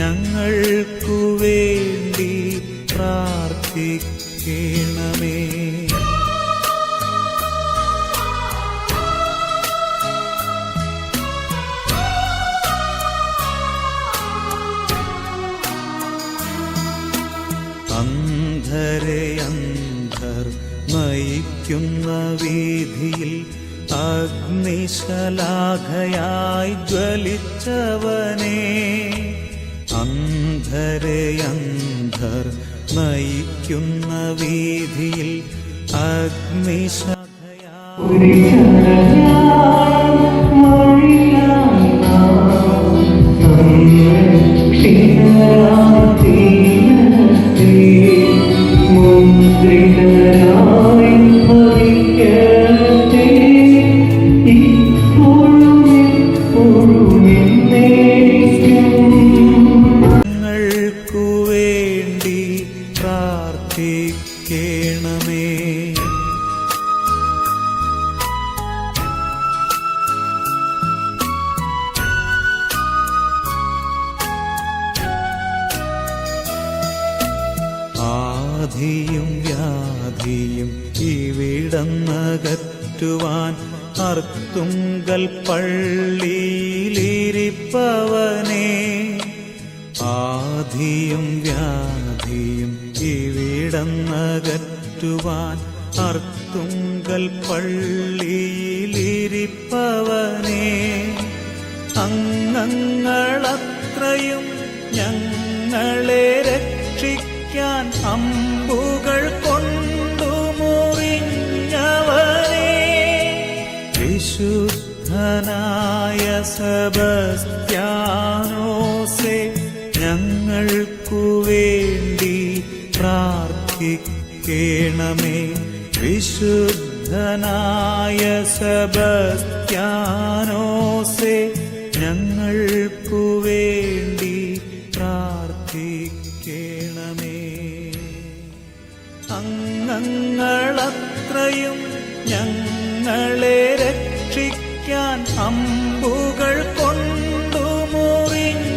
ഞങ്ങൾക്കു വേണ്ടി പ്രാർത്ഥിക്കണമേ. അന്ധരെ അന്ധർ നയിക്കുന്ന വീതിയിൽ അഗ്നിശലാഖയായി ജ്വലിച്ചവനെ. അന്ധരെ അന്ധർ നയിക്കുന്ന വീതിയിൽ അഗ്നിശാഖയായി പ്രാർത്ഥിക്കണമേ. ആധിയും വ്യാധിയും ഇവിടന്നകറ്റുവാൻ അർത്തുങ്കൽ പള്ളിയിലിരിപ്പവനെ. ഇവിടന്നകറ്റുവാൻ അർത്തുങ്കൽ പള്ളിയിലിരിപ്പവനെ. അംഗങ്ങളത്രയും ഞങ്ങളെ രക്ഷിക്കാൻ അമ്പുകൾ കൊണ്ടു മുറിഞ്ഞവനെ വിശുദ്ധനായ സബസ്ത്യാനോസെ ഞങ്ങൾക്കു വേണ്ടി പ്രാർത്ഥിക്കണമേ വിശുദ്ധനായ സബസ്ത്യാനോസെ ഞങ്ങൾക്കു വേണ്ടി പ്രാർത്ഥിക്കണമേ. അംഗങ്ങളത്രയും ഞങ്ങളെ രക്ഷിക്കാൻ അമ്പുകൾ കൊണ്ടു മുറിഞ്ഞവനെ